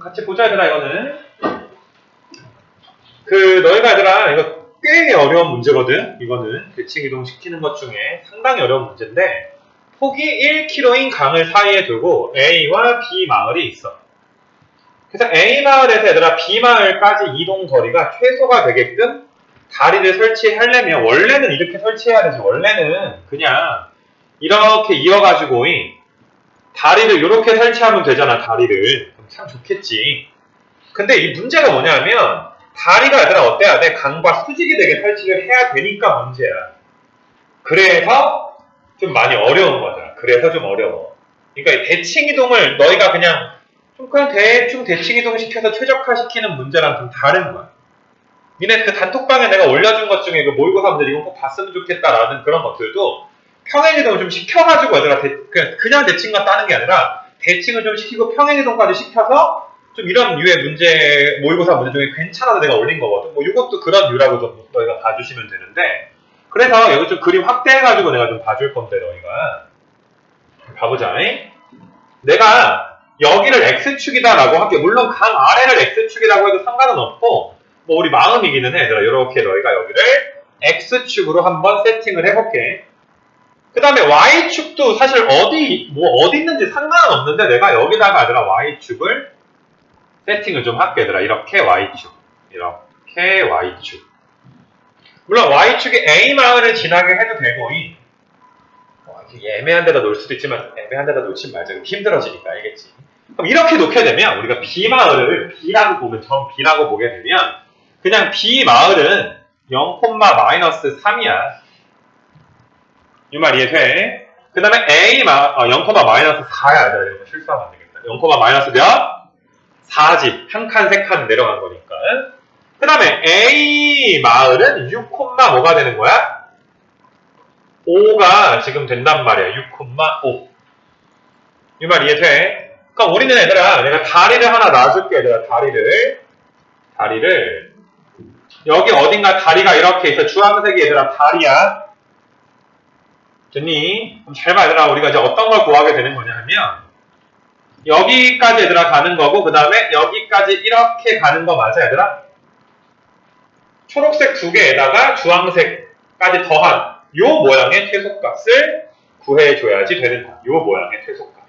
같이 보자 얘들아 이거는. 그 너희가 얘들아 이거 꽤 어려운 문제거든 이거는. 대칭 이동 시키는 것 중에 상당히 어려운 문제인데 폭이 1km인 강을 사이에 두고 A와 B 마을이 있어. 그래서 A 마을에서 얘들아 B 마을까지 이동 거리가 최소가 되게끔 다리를 설치하려면 원래는 이렇게 설치해야 되지 원래는 그냥 이렇게 이어가지고 이 다리를 이렇게 설치하면 되잖아 다리를. 참 좋겠지. 근데 이 문제가 뭐냐면 다리가 얘들아 어때야 돼? 강과 수직이 되게 설치를 해야 되니까 문제야. 그래서 좀 많이 어려운 거잖아. 그래서 좀 어려워. 그러니까 이 대칭 이동을 너희가 그냥 좀 그냥 대충 대칭 이동 시켜서 최적화 시키는 문제랑 좀 다른 거야. 니네 그 단톡방에 내가 올려준 것 중에 그 모의고사분들 이거 꼭 봤으면 좋겠다라는 그런 것들도 평행이동 좀 시켜가지고 얘들아 대- 그냥, 그냥 대칭만 따는 게 아니라 대칭을 좀 시키고 평행이동까지 시켜서 좀 이런 류의 문제 모의고사 문제 중에 괜찮아서 내가 올린 거거든. 뭐 이것도 그런 류라고 좀 너희가 봐주시면 되는데. 그래서 여기 좀 그림 확대해가지고 내가 좀 봐줄 건데 너희가. 봐보자. 내가 여기를 x축이다라고 할게. 물론 강 아래를 x축이라고 해도 상관은 없고 뭐 우리 마음이기는 해. 얘들아 이렇게 너희가 여기를 x축으로 한번 세팅을 해볼게 그 다음에 y축도 사실 어디 뭐 어디 있는지 상관은 없는데 내가 여기다가 얘들아 y축을 세팅을 좀 할게 얘들아. 이렇게 y축 이렇게 y축. 물론 y축이 a 마을을 지나게 해도 되고 이 와, 이게 애매한 데다 놓을 수도 있지만 애매한 데다 놓지 말자. 힘들어지니까 알겠지? 그럼 이렇게 놓게 되면 우리가 b 마을을 b라고 보면 점 b라고 보게 되면 그냥 b 마을은 0, 마이너스 3이야 이말 이해돼? 그 다음에 A 마, 어, 0, 마이너스 4야. 내가 이거 실수하면 안 되겠다. 0, 마이너스 몇? 4지. 한 칸, 세 칸 내려간 거니까. 그 다음에 A 마을은 6, 뭐가 되는 거야? 5가 지금 된단 말이야. 6,5. 이 말 이해돼? 그럼 우리는 얘들아, 내가 다리를 하나 놔줄게, 얘들아, 다리를. 다리를. 여기 어딘가 다리가 이렇게 있어. 주황색이 얘들아, 다리야. 됐니? 그럼 잘 봐, 얘들아. 우리가 이제 어떤 걸 구하게 되는 거냐 하면, 여기까지 얘들아 가는 거고, 그 다음에 여기까지 이렇게 가는 거 맞아, 얘들아? 초록색 두 개에다가 주황색까지 더한 요 모양의 최소값을 구해줘야지 되는 거야. 요 모양의 최소값.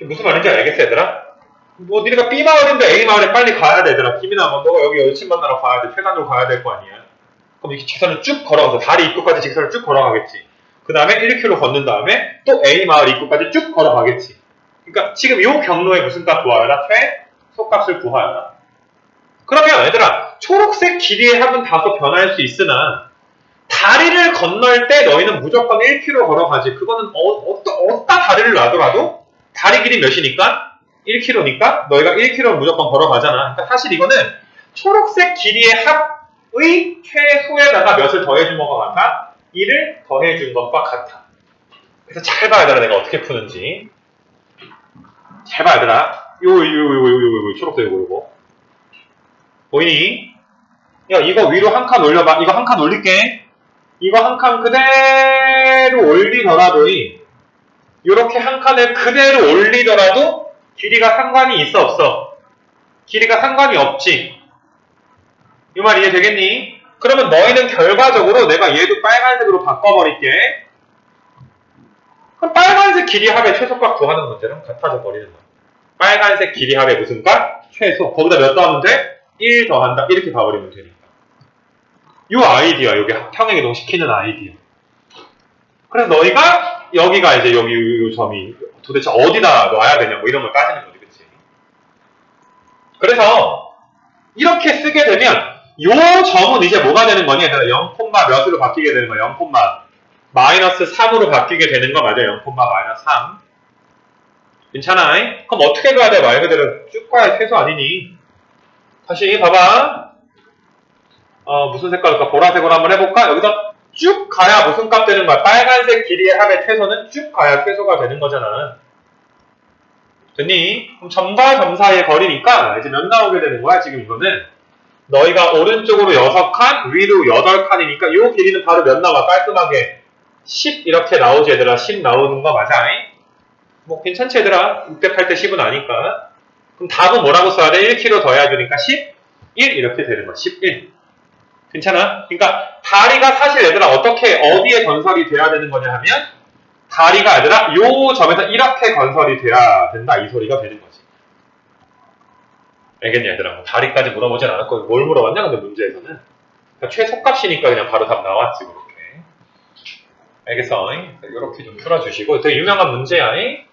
무슨 말인지 알겠어, 얘들아? 뭐, 니네가 B 마을인데 A 마을에 빨리 가야 돼, 얘들아. 김이나 뭐, 너가 여기 여친 만나러 가야 돼. 최단으로 가야 될 거 아니야. 그럼 이렇게 직선을 쭉 걸어가서 다리 입구까지 직선을 쭉 걸어가겠지. 그 다음에 1km 걷는 다음에 또 A 마을 입구까지 쭉 걸어가겠지. 그러니까 지금 이 경로에 무슨 값 구하여라? 최소값을 구하여라. 그러면 얘들아 초록색 길이의 합은 다소 변할 수 있으나 다리를 건널 때 너희는 무조건 1km 걸어가지. 그거는 어, 어떠, 어디다 다리를 놔더라도 다리 길이 몇이니까? 1km니까 너희가 1km 무조건 걸어가잖아. 그러니까 사실 이거는 초록색 길이의 합 의 최소에다가 몇을 더해준 것과 같아? 1을 더해준 것과 같아. 그래서 잘 봐야 되라 내가 어떻게 푸는지. 잘 봐야 되라. 요, 요, 요, 요, 요, 요, 요, 초록색 요거, 요거. 보이니? 야, 이거 위로 한 칸 올려봐. 이거 한 칸 올릴게. 이거 한 칸 그대로 올리더라도, 이 요렇게 한 칸을 그대로 올리더라도, 길이가 상관이 있어, 없어? 길이가 상관이 없지. 이 말 이해 되겠니? 그러면 너희는 결과적으로 내가 얘도 빨간색으로 바꿔버릴게. 그럼 빨간색 길이 합의 최소값 구하는 문제랑 같아져 버리는 거야. 빨간색 길이 합의 무슨 값? 최소. 거기다 몇 더하면 돼? 1 더한다. 이렇게 봐버리면 되니까. 요 아이디어, 여기 평행 이동 시키는 아이디어. 그래서 너희가 여기가 이제 여기 요, 요 점이 도대체 어디다 놔야 되냐 뭐 이런 걸 따지는 거지, 그치? 그래서 이렇게 쓰게 되면 요 점은 이제 뭐가 되는 거니? 얘들아 0, 몇으로 바뀌게 되는 거야. 0, 마이너스 3으로 바뀌게 되는 거 맞아요. 0, 마이너스 3. 괜찮아? 그럼 어떻게 가야 돼? 말 그대로 쭉 가야 최소 아니니? 다시 봐봐. 어, 무슨 색깔일까? 보라색으로 한번 해볼까? 여기다 쭉 가야 무슨 값 되는 거야? 빨간색 길이의 합의 최소는 쭉 가야 최소가 되는 거잖아. 됐니? 그럼 점과 점 사이의 거리니까 이제 몇 나오게 되는 거야? 지금 이거는 너희가 오른쪽으로 6칸, 위로 8칸이니까 이 길이는 바로 몇 나와? 깔끔하게 10 이렇게 나오지 얘들아. 10 나오는 거 맞아? 뭐 괜찮지 얘들아 6대 8 대 10은 아니까 그럼 답은 뭐라고 써야 돼? 1kg 더 해야 되니까 11 이렇게 되는 거야 11 괜찮아? 그러니까 다리가 사실 얘들아 어떻게 어디에 건설이 돼야 되는 거냐 하면 다리가 얘들아 요 점에서 이렇게 건설이 돼야 된다 이 소리가 되는 거지 알겠냐 얘들아 뭐 다리까지 물어보진 않았고 뭘 물어봤냐 근데 문제에서는 그러니까 최소값이니까 그냥 바로 답 나왔지 그렇게 알겠어? 이렇게 좀 풀어주시고 되게 유명한 문제야 잉?